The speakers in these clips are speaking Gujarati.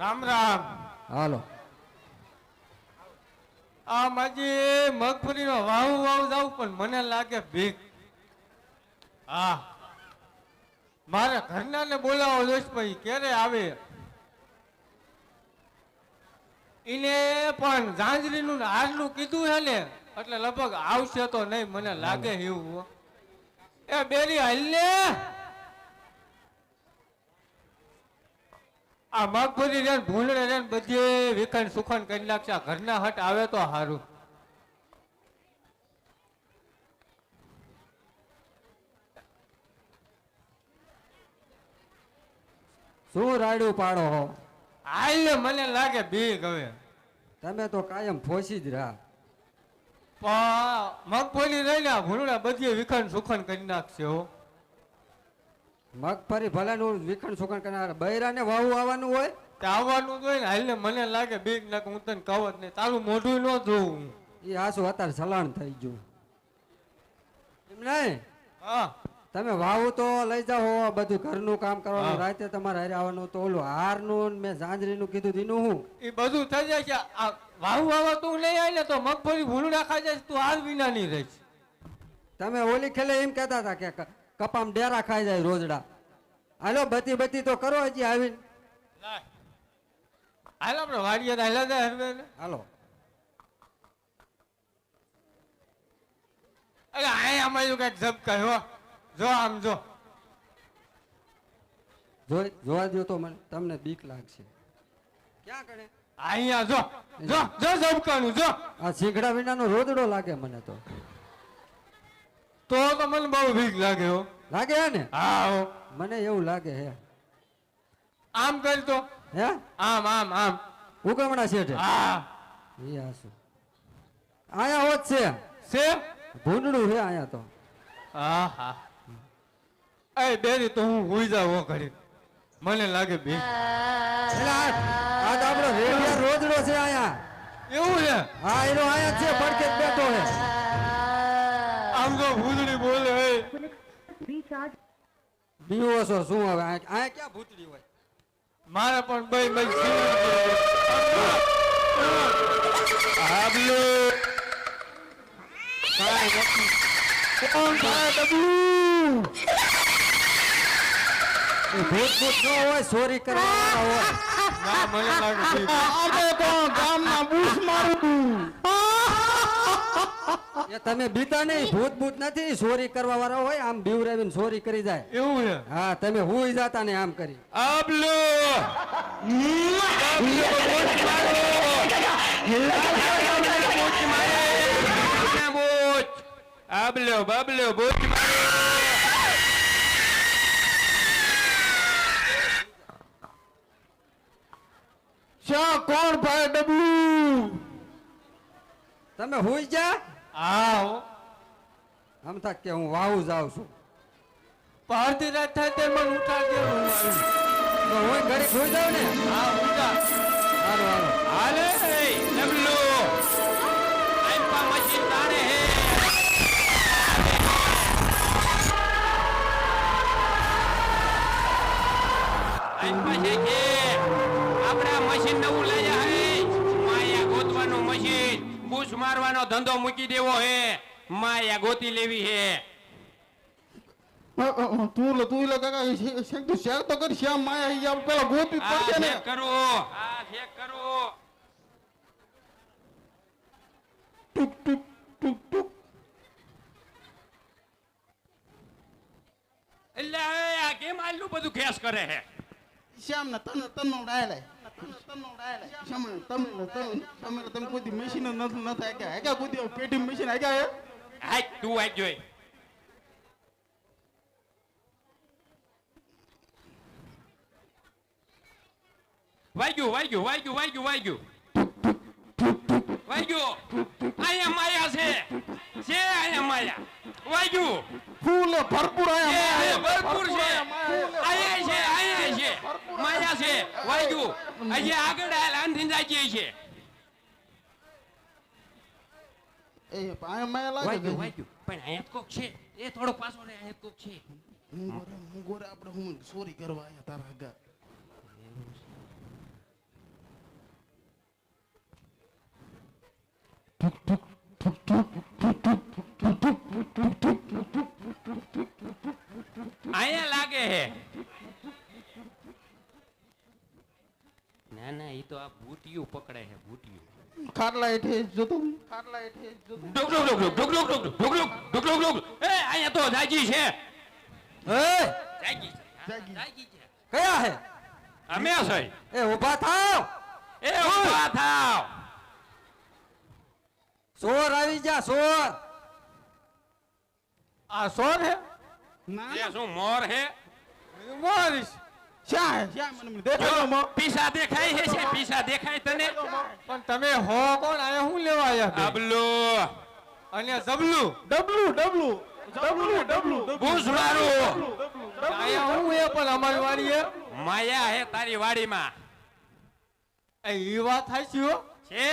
રામ રામ. હાલો. આ માજી મગફળીનો વાવ વાવ જાવ પણ મને લાગે ભીખ. હા. મારે ઘરનાને બોલાવો જોઈશ ભાઈ ક્યારે આવે? એને પણ ઝાંઝરીનું ને હારનું કીધું છે ને એટલે લગભગ આવશે તો નહીં મને લાગે એવું એ બેરી હાલ ને. આ મગફળી રે ભૂંડળે રે ને બધી વિખંડ સુખંડ કરી નાખશે. આ ઘરના હટ આવે તો સારું શું રાડ્યું પાડો હો? હાલ મને લાગે બીક હવે. તમે તો કાયમ ફોસી જ રહ્યા. પણ મગફળી રહી ને ભૂંડળા બધી વિખંડ સુખંડ કરી નાખશે હો. મગફળી ભલે નું વિખંડ સુખંડ કરનાર બૈરાને વાવું આવવાનું હોય? તે આવવાનું જ હોય ને હાલ ને મને લાગે બીક ના હું તને કહું જ નહીં. તારું મોઢું ન જોઉં એ આસુ અત્યારે ચલાણ થઈ ગયું. એમ નહીં? હા. તમે વાવું તો લઈ જાઓ બધું ઘરનું કામ કરવાનું. રાતે તમારે હારે આવવાનું તો ઓલું હારનું ને મેં ઝાંઝરીનું કીધું દીનું હું. એ બધું થઈ જાય છે. આ વાવ વાવા તું નહીં આવીને તો મગફળી ભૂંડળા રાખા જાય તું હાર વિના નહીં રહીશ. તમે ઓલી ખેલે એમ કહેતા હતા ક- કપામ ડેરા ખાઈ જાય રોજડા. હાલો બતી બતી તો કરો હજી આવીને. હાલો આપણે વાડીએ ને. હાલો. અરે આ અમારું કંઈક જબ કહ્યો જો આમ જો. જોવા દો તો મને તમને બીક લાગશે. ક્યાં કરે? અહીંયા જો જો જો જબકાનું જો. આ શીંગડા વિનાનો રોદડો લાગે મને તો. તો તો મને બહુ બીક લાગે હો. લાગે હે ને? હા. મને એવું લાગે હે. આમ કરી તો. હે? આમ આમ આમ. ઉગમણા શેઠ? હા. એ આસુ આયા હોત છે. છે? ભૂંડડું હે આયા તો. હા હા એ બેરી તો હું હુઈ જાવ ઘડી મને લાગે બીક. એટલે આ તો આપણો રેડિયા રોજડો છે આયા. એવું છે? હા એનો આયા છે પડકે બેઠો હે આમ જો ભૂતડી બોલે હે recharge બીવો છો શું હવે આયા આયા ક્યાં ભૂતડી હોય મારે પણ બઈ બઈ આબલો કાંઈ નથી કોણ થાય ડબુ એ ભૂત ભૂત ન હોય ચોરી કરવા હોય ના મને લાગે બીક અમે તો ગામના બૂસ મારું એ તમે બીતા નહીં ભૂત ભૂત નથી ચોરી કરવા વાળા હોય આમ બીવરાવીને ચોરી કરી જાય. એવું છે? હા તમે હુઈ જાતા ને આમ કરી. આબલો! આબલો બાબલો બોચ કોણ ભાઈ ડબલું? તમે હુઈ જા? આમ થાક કે હું વાવ જાઉં છું. પારતી રાત થાય તે મને ઉઠાડી દે હું. તો હું ઘડી હુઈ જાઉં ને? હા ઉઠા હાલો હાલો. હાલે ડબલો આઈપા મશીન તારે હે. આઈપા છે કે આપણે આ મશીન નવું લાયા હે માયા ગોતવાનું મશીન બૂસ મારવાનો ધંધો મૂકી દેવો હે. માયા ગોતી લેવી હે. તું લો તું લો કાકા શેક તું શેર તો કર શ્યામ માયા ઈ આપણે પેલા ગોતી પડશે ને. કરો. આ શેક કરો. ટુક ટુક ટુક ટુક. એટલે આ કેમ આટલું બધું ખેસ કરે હે. શ્યામ ના તન તનો તનો ડાયલે શ્યામ ને તમે તમે તમે તમે કોઈ મશીન નથી નથી આગ્યા આગ્યા કોઈ પેટી મશીન આગ્યા હાય તું આજ જોઈ વાગ્યું વાગ્યું વાગ્યું વાગ્યું વાગ્યું વાગ્યું. અહીંયા માયા છે. છે અહીંયા માયા. વાગ્યું. ફૂલ ભરપૂર આયા ભરપૂર છે. આયા છે. આયા છે માયા છે. વાગ્યું. હજી આગળ હાલ આનથી જાય છે એ આયા માયા લાગે વાગ્યું. વાગ્યું. પણ અહીંયા કોક છે. એ થોડો પાછો રે અહીંયા કોક છે. હું ગોરે આપણે હું સોરી કરવા આયા તારા આગા અહીંયા લાગે હે ના ના ઈ તો બૂટિયું પકડે છે બૂટિયું ખાટલા હેઠે જોતો ખાટલા હેઠે જોતો ડુક ડુક ડુક ડુક ડુક ડુક ડુક ડુક ડુક ડુક ડુક એ અહીંયા તો જાજી છે. એ જાજી જાજી હા. જાગી છે. કયા હે? અમે છે એ ઊભા થાવ. એ ઊભા થાવ. સોર આવી જા સોર. આ સોર હે? ના એ શું મોર હે? શ્યા પીસા દેખાય છે છે પીસા દેખાય તને. પણ તમે હો કોણ? આયા હું લેવા આયા અબલો. અને જબલું. ડબલું ડબલું. ડબલું ડબલું. બૂસ આયા હું એ પણ અમારી વાડી એ માયા હે તારી વાડીમાં. એ ઈ વાત થાય છે છે?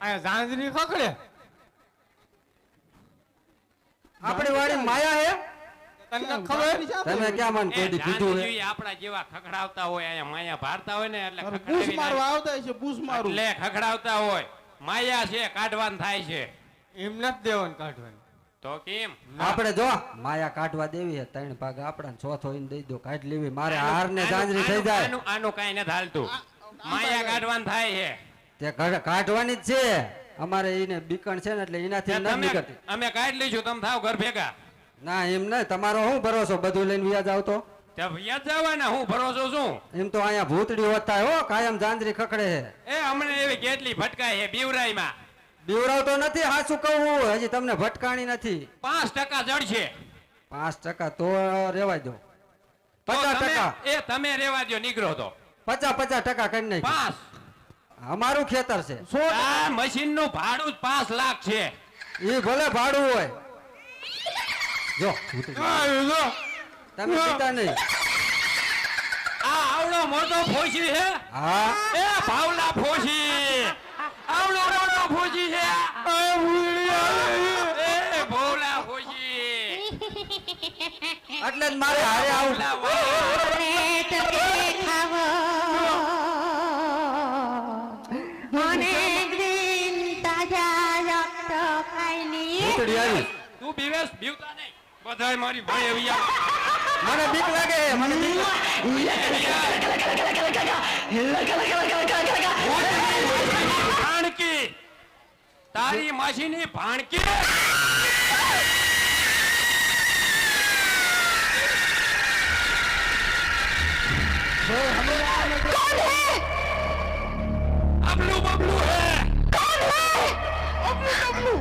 આયા ઝાંઝરી ખકડે આપણી વાડી માયા હે? તને ખબર તમે ક્યાં મને એ કીધું હે? આપણા જેવા ખખડાવતા હોય અહીંયા માયા ભારતા હોય ને એટલે બૂસ મારવા આવતા છે બૂસ મારું. એટલે ખખડાવતા હોય. માયા છે કાઢવાનું થાય છે. એમ નથી દેવાનું કાઢવાનું. તો કેમ? આપણે જો માયા કાઢવા દેવી હે ત્રણ ભાગ આપણા ચોથો ઈને દઈ દો કાઢ લેવી. મારે હાર ને આનું- જાંજરી થઈ જાય. આનું આનું કાંઈ નથી હાલતું. માયા કાઢવાનું થાય છે. તે કાઢવાની જ છે. અમારે એને બીકણ છે ને એટલે એનાથી નથી નીકળતી. અમે કાઢી લઈશું તમે થાવ ઘર ભેગા. ના એમ નહીં. તમારો શું ભરોસો? બધું લઈને વ્યાજ આવતો? ત્યાં યાદ જવાના હું ભરોસો શું એમ તો અહીંયા ભૂતડી હોતા હો કાયમ જાંજરી ખકડે છે. એ હમણાં એવી કેટલી ભટકાય છે બીવરાઈમાં બીવરાવતો નથી હાચું કહું હજી તમને ભટકાણી નથી. પાંચ ટકા જડશે પાંચ ટકા તો રેવા દો. પચાસ ટકા. એ તમે રેવા દો નીકળો તો. પચાસ પચાસ ટકા કરી નાખી પાંચ. અમારું ખેતર છે. આ મશીનનું ભાડું જ પાંચ લાખ છે. એ ભલે ભાડું હોય. જો. તમે પીતા નહીં આ આવડો મોટો ફોસી છે. હા. એ ભાવલા ફોસી. આવડો મોટો ફોસી છે. એ ભાવલા ફોસી. એટલે જ મારે હારે આવું. મને ગ્રીન તાજા રક્ત તું બીવેશ બીવતા બધાય મારી ભાઈ આવી મને બીક લાગે મને બીક ભાણકી. તારી માસીની ભાણકી. कौन है अबलू बबलू है कौन है अबलू बबलू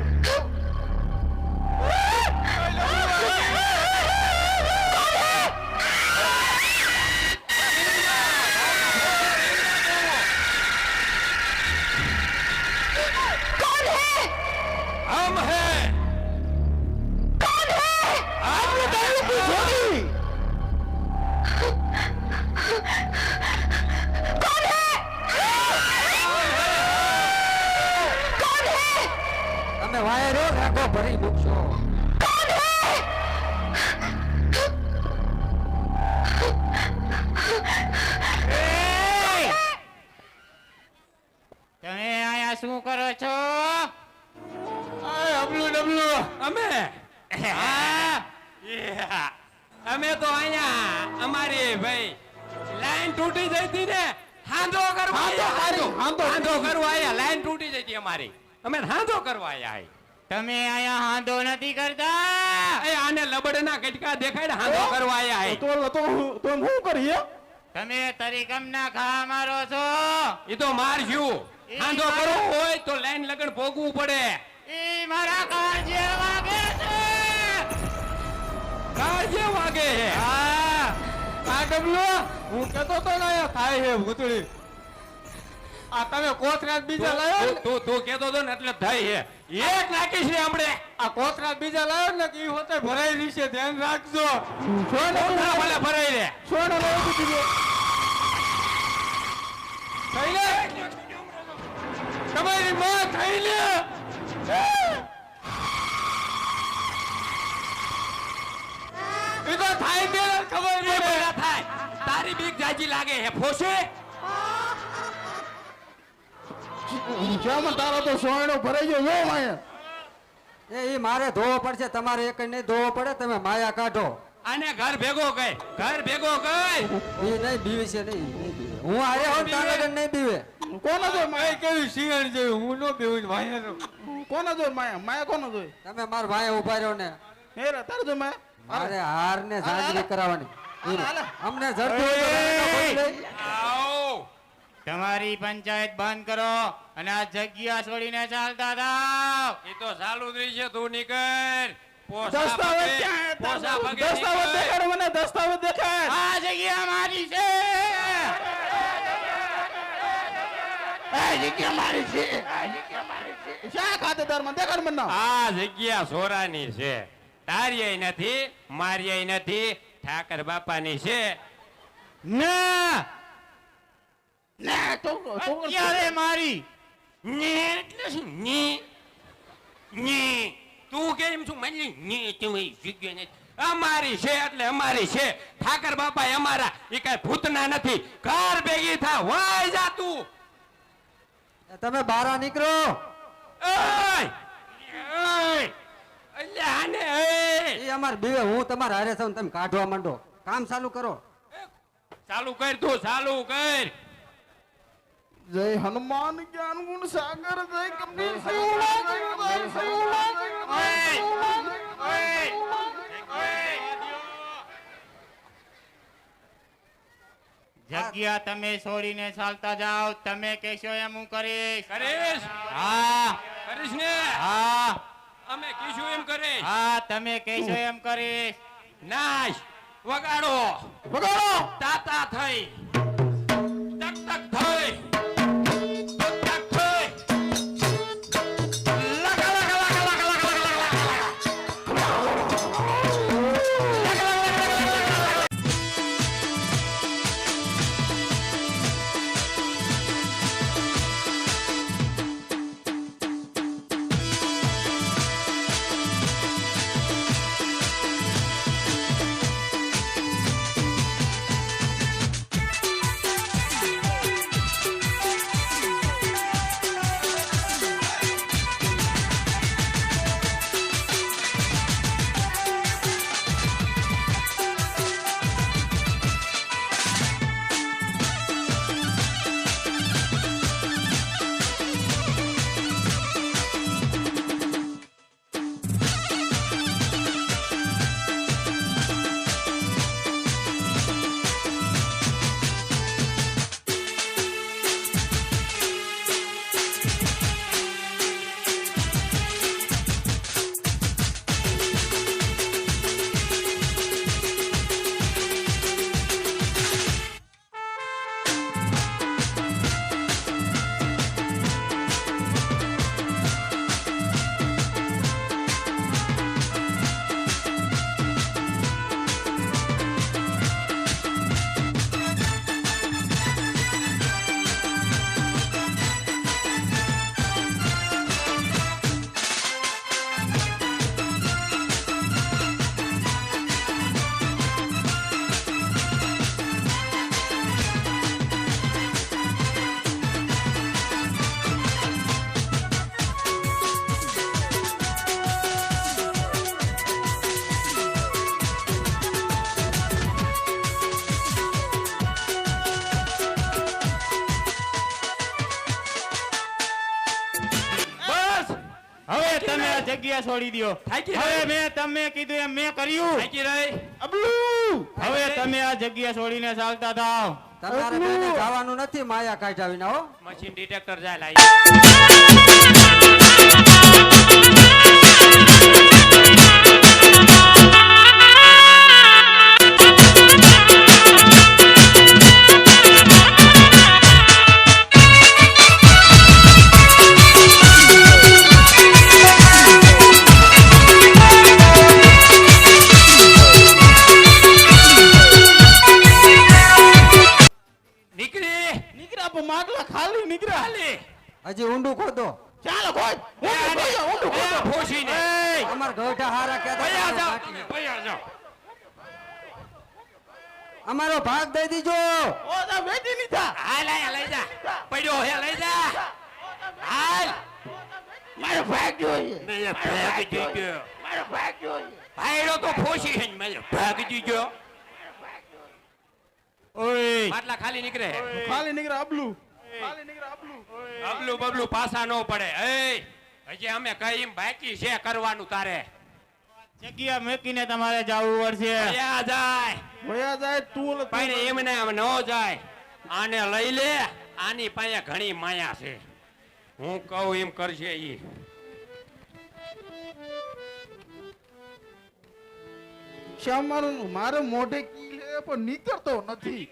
તમે અહીંયા શું કરો છો? આય અબલું ડબલું. અમે? અમે તો અહીંયા અમારી ભાઈ લાઈન તૂટી જઈ હતી ને. હાંધો કરવા હાંધો હાંધો હાંધો. કરવા આયા. લાઈન તૂટી જઈ હતી અમારી. અમે હાંધો કરવા આયા તમે આયા હાંધો નથી કરતા? એ આને લબડના કટકા દેખાડે હાંધો કરવા આયા તો તો તો હું કરીએ? તમે તરીકમ ના ખા મારો છો? એ તો મારશું. હાંધો કરવો હોય તો લાઈન લગન ભોગવું પડે. એ મારા કાળજે વાગે છે. કાળજે વાગે છે? આ આ ડબલું હું કહેતો તો ને થાય છે ભૂતળી. આ તમે કોથરાજ બીજા લાવ્યો તું- તું કેતો તો ને એટલે થાય છે. એક નાખી છે આપણે. આ કોથરાજ બીજા લાવ્યો ને કે હોતે ભરાઈ રહી છે ધ્યાન રાખજો. કોથળા ભલે ભરાઈ રે સોનો કીધું થઈ તમારી માં થઈ લે ઈ તો થાય પેલા ખબર એ પડે. થાય. તારી બીક જાજી લાગે હે ફોસે શ્યામ તારો તો સોયણો ભરાઈ ગયો જો માયા. એ ઈ મારે ધોવો પડશે તમારે એક નહીં ધોવો પડે તમે માયા કાઢો. આને ઘર ભેગો કઈ ઘર ભેગો કઈ એ નહીં બીવી છે નહીં નહીં. હું આરે હોઉં તાર નહીં પીવે. કોનો જોઈ માયા કેવી સિંહણ જેવી હું નો પીવું ભાઈ કોનો જોઈ માયા? માયા કોનો જોઈ તમે મારા ભાઈ ઊભા રહ્યો ને. હેરા તાર જો માયા? મારે હાર ને સાજરી કરાવવાની. અમને દઈ. આવો. તમારી પંચાયત બંધ કરો અને આ જગ્યા છોડીને ચાલતા થાવ એ તો ચાલુ જ છે તું નીકળ. દસ્તાવેજ દસ્તાવેજ. દેખાડ મને દસ્તાવેજ દેખાડ. આ જગ્યા મારી છે. આ જગ્યા મારી છે. આ જગ્યા મારી છે શા ખાતેદારમાં દેખાડ મને આ જગ્યા સોરાની છે. તારી નથી મારી નથી ઠાકર બાપાની છે. ના. ના છોકરો છોકરો અત્યારે મારી. ને એટલે શું? ને. ને. તું કેમ છું? માની ને તું જગ્યા નથી. અમારી છે એટલે અમારી છે. ઠાકર બાપા અમારા એ કઈ ભૂતના નથી. ઘર ભેગી થા વાય જા તું. તમે બારા નીકળો. અમાર બે હું તમારે હારે છું તમે કાઢવા માંડો. કામ ચાલુ કરો. ચાલુ કર તું ચાલુ કર. જય હનુમાન જ્ઞાન ગુણ સાગર જય કબીર શિવલા જય શિવલા જગ્યા તમે છોડીને ચાલતા જાઓ તમે કહેશો એમ હું કરીશ. કરીશ. હા. કરીશ ને? હા. અમે કીશું એમ કરીશ. હા તમે કહેશો એમ કરીશ. નાશ. વગાડો. વગાડો. તાતા થઈ. તમે આ જગ્યા છોડી દો હવે મેં તમે કીધું એમ મેં કર્યું. થાકી રહી. અબલું હવે તમે આ જગ્યા છોડીને ચાલતા થાવ તમારે જવાનું નથી માયા કાઢાવીને વિના હો. મશીન ડિટેક્ટર જાય લાઈ ચાલો કોઈ ખોદો. અમાર ગૌઠા હારા કહેતા ભૈયા જાઓ કાઢી. જાઓ. અમારો ભાગ દઈ દીજો. ઓ જા વેચી નહીં થા હાલ લઈ જા. પડ્યો હે લઈ જા. ભાગ જોઈએ. મેં ભાગી ગયો મારો ભાગ જોઈએ. ભાઈડો તો ખોશી છે ને મેં ભાગી ગયો ઓય. માટલા ખાલી નીકળે. ખાલી નીકળે અબલું અબલું બબલું બબલું પાસા ન પડે. એ હજી અમે કઈ બાકી છે કરવાનું તારે. જગ્યા મૂકીને તમારે જવું પડશે. ક્યાં જાય. વયા જાય તું ઓલે એમને ન જાય. આને લઈ લે આની પાસે ઘણી માયા છે. હું કહું એમ કરશે ઈ. શ્યામ મારું મારે મોઢે કી લે પણ નીકળતો નથી.